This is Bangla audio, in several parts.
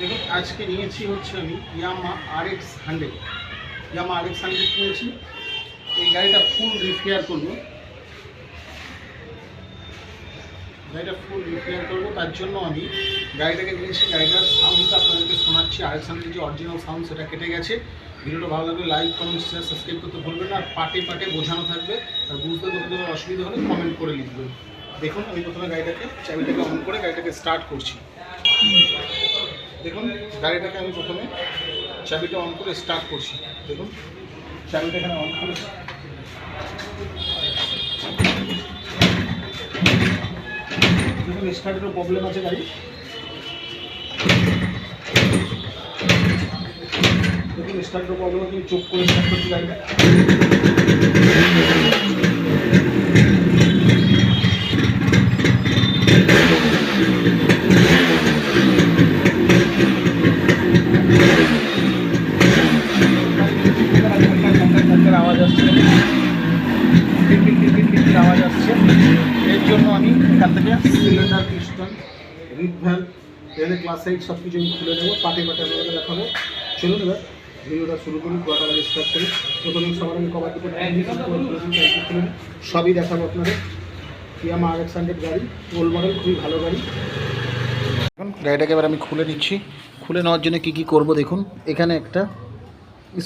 দেখুন, আজকে নিয়েছি হচ্ছে আমি Yamaha R X hundred Yamaha R X hundred কিনেছি এই গাড়িটা ফুল রিপেয়ার করব। গাড়িটা ফুল রিপেয়ার করব। তার জন্য আমি গাড়িটাকে নিয়েছি গাড়িটার সাউন্ডটা আপনাদেরকে শোনাচ্ছি। আর এক্স হান্ড্রেড যে অরিজিনাল সাউন্ড সেটা কেটে গেছে। ভিডিওটা ভালো লাগলে লাইক কমেন্ট শেয়ার সাবস্ক্রাইব করতে ভুলবেন না। আর পাটে পাটে বোঝানো থাকবে। আর বুঝতে করতে অসুবিধা হলে কমেন্ট করে লিখবেন। দেখুন, আমি প্রথমে গাড়িটাকে, চাবিটাকে অন করে গাড়িটাকে স্টার্ট করছি। দেখুন, গাড়িটাকে আমি প্রথমে চাবিটা অন করে স্টার্ট করছি। দেখুন চাবিটা এখানে অন করে দেখুন স্টার্টেরও প্রবলেম আছে গাড়ি দেখুন স্টার্টেরও প্রবলেম আছে চোখ করে স্টার্ট করছি গাড়িটা। এর জন্য আমি এখান থেকে সিলিন্ডার, পিস্টন রিপ ভ্যাল এইট সব কিছু আমি খুলে নেব, পাটে পাটে আপনাদের দেখাবো। চলুন এবার ভিডিওটা শুরু করি গোয়াটা গাড়ি স্টার্ট করি। প্রথমে সবার আমি কভার দুটো সবই দেখাবো আপনাদের। ইয়ামা আর এক্স হান্ড্রেড গাড়ি ওল্ড মডেল খুবই ভালো গাড়ি। এখন গাড়িটাকে এবার আমি খুলে নিচ্ছি। খুলে নেওয়ার জন্য কি কি করব দেখুন। এখানে একটা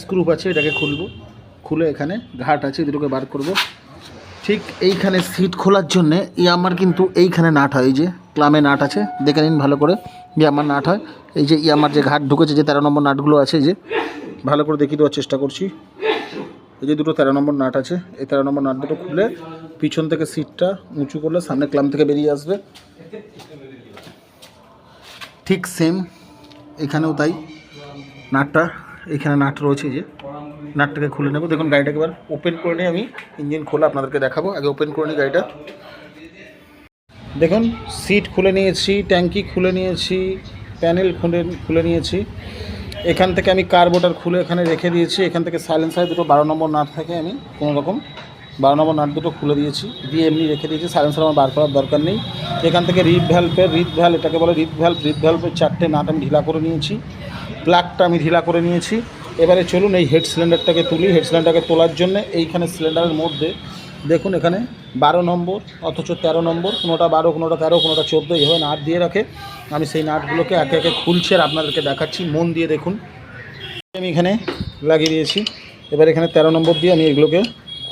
স্ক্রুপ আছে, এটাকে খুলবো। খুলে এখানে ঘাট আছে দুটোকে বার করব। ঠিক এইখানে সিট খোলার জন্যে ইয়ামার কিন্তু এইখানে নাট হয়, এই যে ক্লামে নাট আছে, দেখে নিন ভালো করে, ইয়ামার নাট হয়। এই যে ইয়ামার যে ঘাট ঢুকেছে, যে তেরো নম্বর নাটগুলো আছে যে ভালো করে দেখিয়ে দেওয়ার চেষ্টা করছি। এই যে দুটো তেরো নম্বর নাট আছে, এই তেরো নম্বর নাট দুটো খুলে পিছন থেকে সিটটা উঁচু করলে সামনে ক্লাম থেকে বেরিয়ে আসবে। ঠিক সেম এখানেও তাই নাটটা, এখানে নাট রয়েছে যে। নাটটাকে খুলে নেব। দেখুন গাড়িটাকে এবার ওপেন করে নিয়ে আমি ইঞ্জিন খোলা আপনাদেরকে দেখাবো। আগে ওপেন করে নিই গাড়িটা। দেখুন সিট খুলে নিয়েছি ট্যাঙ্কি খুলে নিয়েছি প্যানেল খুলে খুলে নিয়েছি। এখান থেকে আমি কার্বোটার খুলে এখানে রেখে দিয়েছি। এখান থেকে সাইলেন্সার দুটো বারো নম্বর নাট থাকে আমি কোনো রকম বারো নম্বর নাট দুটো খুলে দিয়েছি। দিয়ে এমনি রেখে দিয়েছি। সাইলেন্সার আমার বার করার দরকার নেই। এখান থেকে রিপ ভ্যালভের রিপ ভ্যাল এটাকে বলে রিপ ভ্যালভ রিপ ভ্যালভের চারটে নাট আমি ঢিলা করে নিয়েছি। প্লাগটা আমি ঢিলা করে নিয়েছি। এবারে চলুন এই হেড সিলিন্ডারটাকে তুলি। হেড সিলিন্ডারটাকে তোলার জন্য এইখানে সিলিন্ডারের মধ্যে দেখুন এখানে বারো নম্বর, অথচ তেরো নম্বর, কোনোটা বারো, কোনোটা তেরো, কোনোটা চোদ্দ, এইভাবে নাট দিয়ে রাখে। আমি সেই নাটগুলোকে একে একে খুলছি আর আপনাদেরকে দেখাচ্ছি। মন দিয়ে দেখুন। আমি এখানে লাগিয়ে দিয়েছি। এবার এখানে তেরো নম্বর দিয়ে আমি এগুলোকে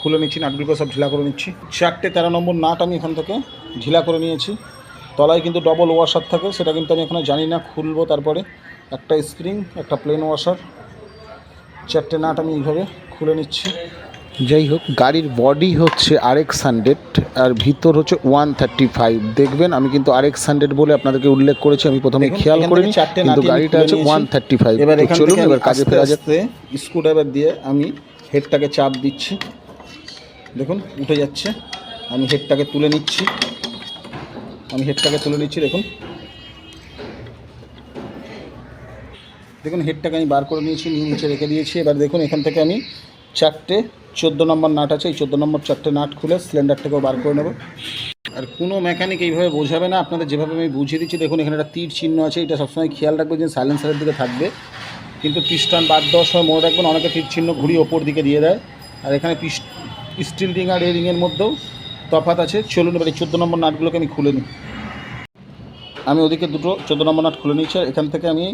খুলে নিচ্ছি, নাটগুলোকে সব ঢিলা করে নিচ্ছি। চারটে তেরো নম্বর নাট আমি এখান থেকে ঢিলা করে নিয়েছি। তলায় কিন্তু ডবল ওয়াশার থাকে, সেটা কিন্তু আমি এখনও জানি না। খুলবো তারপরে একটা স্প্রিং একটা প্লেন ওয়াশার চারটে নাট আমি এইভাবে খুলে নিচ্ছি। যাই হোক গাড়ির বডি হচ্ছে আর এক্স হান্ড্রেড আর ভিতর হচ্ছে ওয়ান থার্টি ফাইভ দেখবেন আমি কিন্তু আর এক্স হান্ড্রেড বলে আপনাদেরকে উল্লেখ করেছি আমি প্রথমে খেয়াল করিনি চারটে কিন্তু গাড়িটা হচ্ছে ওয়ান থার্টি ফাইভ এবার চলুন এবার কাজে ফেরা আস্তে স্ক্রুড্রাইভার দিয়ে আমি হেডটাকে চাপ দিচ্ছি। দেখুন উঠে যাচ্ছে। আমি হেডটাকে তুলে নিচ্ছি। আমি হেডটাকে তুলে নিচ্ছি দেখুন। দেখুন হেডটাকে আমি বার করে নিয়েছি, নিয়ে নিচে রেখে দিয়েছি। এবার দেখুন, এখান থেকে আমি চারটে, চোদ্দ নম্বর নাট আছে, এই চোদ্দ নম্বর চারটে নাট খুলে সিলিন্ডারটাকেও বার করে নেব। আর কোনো মেকানিক এইভাবে বোঝাবে না, আপনাদের যেভাবে আমি বুঝিয়ে দিচ্ছি, দেখুন, এখানে একটা তীর চিহ্ন আছে, এটা সবসময় খেয়াল রাখবে যে সাইলেন্সারের দিকে থাকবে। কিন্তু পিস্টন বাদ দেওয়ার সময় মনে রাখবেন, অনেকে তীর চিহ্ন ঘুরিয়ে ওপর দিকে দিয়ে দেয়। আর এখানে স্টিল রিং আর এ রিংয়ের মধ্যেও তফাত আছে। চলুন, এবার এই চোদ্দ নম্বর নাটগুলোকে আমি খুলে নিই। আমি ওদিকে দুটো চোদ্দ নম্বর নাট খুলে নিয়েছি এখান থেকে আমি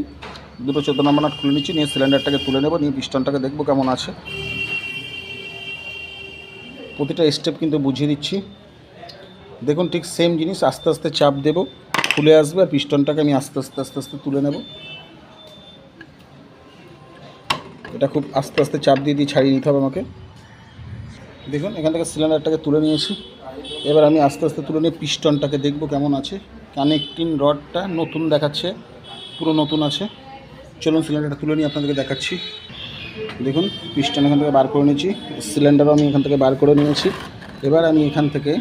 দুটো চোদ্দ নম্বর নাট খুলে নিচ্ছি, নিয়ে সিলিন্ডারটাকে তুলে নেব, নিয়ে পিস্টনটাকে দেখব কেমন আছে। প্রতিটা স্টেপ কিন্তু বুঝিয়ে দিচ্ছি। দেখুন, ঠিক সেম জিনিস, আস্তে আস্তে চাপ দেব, খুলে আসবে আর পিস্টনটাকে আমি আস্তে আস্তে আস্তে আস্তে তুলে নেব। এটা খুব আস্তে আস্তে চাপ দিয়ে দিয়ে ছাড়িয়ে নিতে হবে আমাকে। দেখুন, এখান থেকে সিলিন্ডারটাকে তুলে নিয়েছি। এবার আমি আস্তে আস্তে তুলে নিয়ে পিস্টনটাকে দেখব কেমন আছে। কানেক্টিং রডটা নতুন দেখাচ্ছে, পুরো নতুন আছে। চলুন সিলিন্ডারটা তুলে নিয়ে আপনাদেরকে দেখাচ্ছি। দেখুন পিস্টন এখান থেকে বার করে নিয়েছি। সিলিন্ডারও আমি এখান থেকে বার করে নিয়েছি। এবার আমি এখান থেকে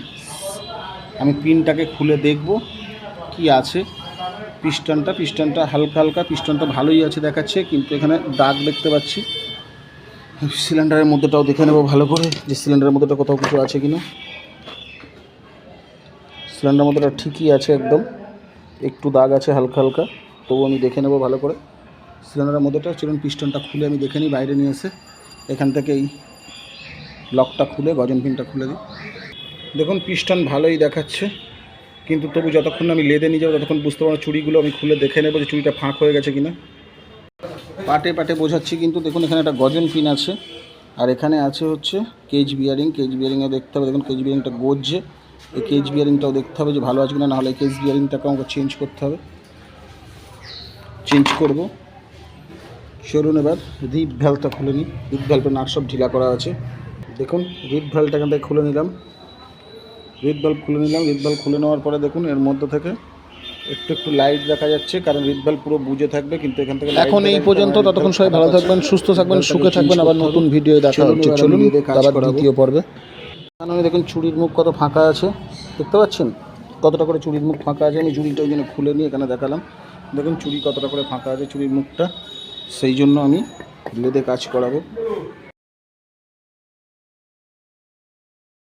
আমি পিনটাকে খুলে দেখব কি আছে। পিস্টনটা পিস্টনটা হালকা হালকা, পিস্টনটা ভালোই আছে দেখাচ্ছে, কিন্তু এখানে দাগ দেখতে পাচ্ছি। সিলিন্ডারের মধ্যেটাও দেখে নেব ভালো করে, যে সিলিন্ডারের মধ্যেটা কোথাও কিছু আছে কিনা। সিলিন্ডারের মধ্যেটা ঠিকই আছে একদম। একটু দাগ আছে হালকা হালকা তবু আমি দেখে নেব ভালো করে। সিলিন্ডারের মধ্যেটা, চলুন পিস্টনটা খুলে আমি দেখে নিই, বাইরে নিয়ে এসে এখান থেকে এই লকটা খুলে, গজন পিনটা খুলে দিই। দেখুন, পিস্টন ভালোই দেখাচ্ছে, কিন্তু তবু যতক্ষণ আমি লেদে নিয়ে যাব, ততক্ষণ বুঝতে পারব চুড়িগুলো আমি খুলে দেখে নেব যে চুড়িটা ফাঁক হয়ে গেছে কিনা। পাটে পাটে বোঝাচ্ছি, কিন্তু দেখুন, এখানে একটা গজন পিন আছে, আর এখানে আছে হচ্ছে কেজ বিয়ারিং, কেজ বিয়ারিংয়ে দেখতে হবে, দেখুন, কেজ বিয়ারিংটা গজছে, এই কেজ বিয়ারিংটাও দেখতে হবে যে ভালো আছে কিনা, নাহলে কেজ বিয়ারিংটাকে আমাকে চেঞ্জ করতে হবে। চেঞ্জ করব। চলুন এবার রিপ ভ্যালটা খুলে নিই। রিপ ভ্যালটা নাট সব ঢিলা করা আছে। দেখুন রিপ ভ্যালটা এখান থেকে খুলে নিলাম। রিপ ভাল্ব খুলে নিলাম। রিপ ভাল্ব খুলে নেওয়ার পরে দেখুন এর মধ্যে থেকে একটু একটু লাইট দেখা যাচ্ছে কারণ রিপ ভাল্ব পুরো বুঝে থাকবে কিন্তু এখান থেকে এখন এই পর্যন্ত ততক্ষণ সবাই ভালো থাকবেন সুস্থ থাকবেন সুখে থাকবেন আবার নতুন ভিডিও দেখা হচ্ছে। চলুন আবার দ্বিতীয় পর্বে। আমি দেখুন চুড়ির মুখ কত ফাঁকা আছে দেখতে পাচ্ছেন? কতটা করে চুড়ির মুখ ফাঁকা আছে আমি চুড়িটা ওই জন্য খুলে নিয়ে এখানে দেখালাম। দেখুন চুড়ি কতটা করে ফাঁকা আছে চুড়ির মুখটা। সেই জন্য আমি রিলেতে কাজ করাবো।